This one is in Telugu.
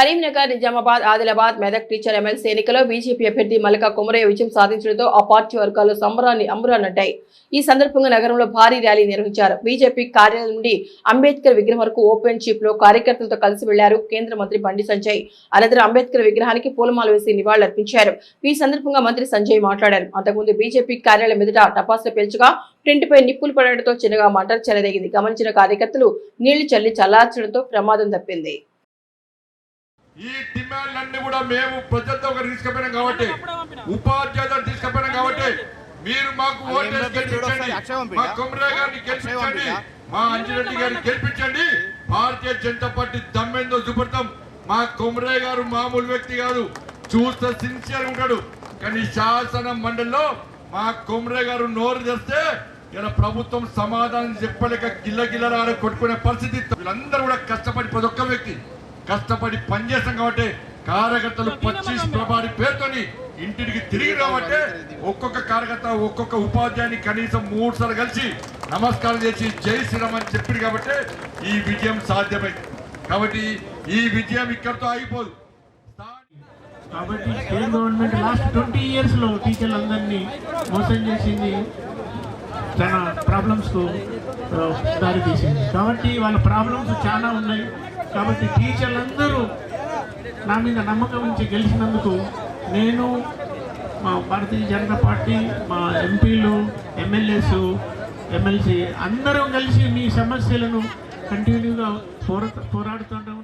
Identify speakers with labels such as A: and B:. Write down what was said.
A: కరీంనగర్ నిజామాబాద్ ఆదిలాబాద్ మెదక్ టీచర్ ఎమ్మెల్సీ ఎన్నికలో బీజేపీ అభ్యర్థి మల్లిక కుమరయ్య విజయం సాధించడంతో ఆ పార్టీ వర్గాలు సంబరాన్ని అంబరాన్నట్టాయి ఈ సందర్భంగా నగరంలో భారీ ర్యాలీ నిర్వహించారు. బీజేపీ కార్యాలయం నుండి అంబేద్కర్ విగ్రహం వరకు ఓపెన్ చీప్లో కార్యకర్తలతో కలిసి వెళ్ళారు కేంద్ర మంత్రి బండి సంజయ్. అనంతరం అంబేద్కర్ విగ్రహానికి పూలమాల వేసి నివాళులర్పించారు ఈ సందర్భంగా మంత్రి సంజయ్ మాట్లాడారు. అంతకుముందు బీజేపీ కార్యాలయం ఎదుట టపాసులు పేల్చగా టెంట్పై నిప్పులు పడడంతో చిన్నగా మంటలు చెలరేగింది. గమనించిన కార్యకర్తలు నీళ్ళు చల్లి చల్లార్చడంతో ప్రమాదం తప్పింది.
B: ఈ డిమాండ్లన్నీ కూడా మేము ప్రజలతో తీసుకుపోయినాం కాబట్టి ఉపాధ్యాయులు తీసుకుపోయినాం కాబట్టి మీరు మాకు ఓటేసి గెలిపించండి. మా కొమరయ్య గారిని గెలిపించండి. మా అంజిరెడ్డి గారిని గెలిపించండి. భారతీయ జనతా పార్టీ దమ్మెందో చూపెడతాం. మా కొమరయ్య గారు మామూలు వ్యక్తి కాదు. చూస్తే సిన్సియర్ ఉంటాడు. కానీ శాసన మండలిలో మా కొమరయ్య గారు నోరు తెస్తే ఇలా ప్రభుత్వం సమాధానం చెప్పలేక గిల్ల గిల్ల కొట్టుకునే పరిస్థితి. వీళ్ళందరూ కూడా కష్టపడి ప్రతి ఒక్క వ్యక్తి కష్టపడి పనిచేస్తాం కాబట్టి కార్యకర్తలు పచ్చీస్ ప్రభారి పేరుతోని ఇంటికి తిరిగి రావంటే ఒక్కొక్క కార్యకర్త ఒక్కొక్క ఉపాధ్యాయుని కనీసం మూడు సార్లు కలిసి నమస్కారం చేసి జై శ్రీరామ్ అని చెప్పింది కాబట్టి ఈ విజయం సాధ్యమైంది. కాబట్టి ఈ విజయం ఇక్కడితో అయిపోదు
C: కాబట్టి స్టేట్ గవర్నమెంట్ లాస్ట్ ట్వంటీ ఇయర్స్లో టీచర్లందరినీ మోసం చేసింది తన ప్రాబ్లమ్స్కు దారి తీసింది. కాబట్టి వాళ్ళ ప్రాబ్లమ్స్ చాలా ఉన్నాయి. కాబట్టి టీచర్లందరూ నా మీద నమ్మకం ఉంచి గెలిచినందుకు నేను మా భారతీయ జనతా పార్టీ మా ఎంపీలు ఎమ్మెల్యేస్ ఎమ్మెల్సీ అందరం కలిసి మీ సమస్యలను కంటిన్యూగా పోరా పోరాడుతుంటాం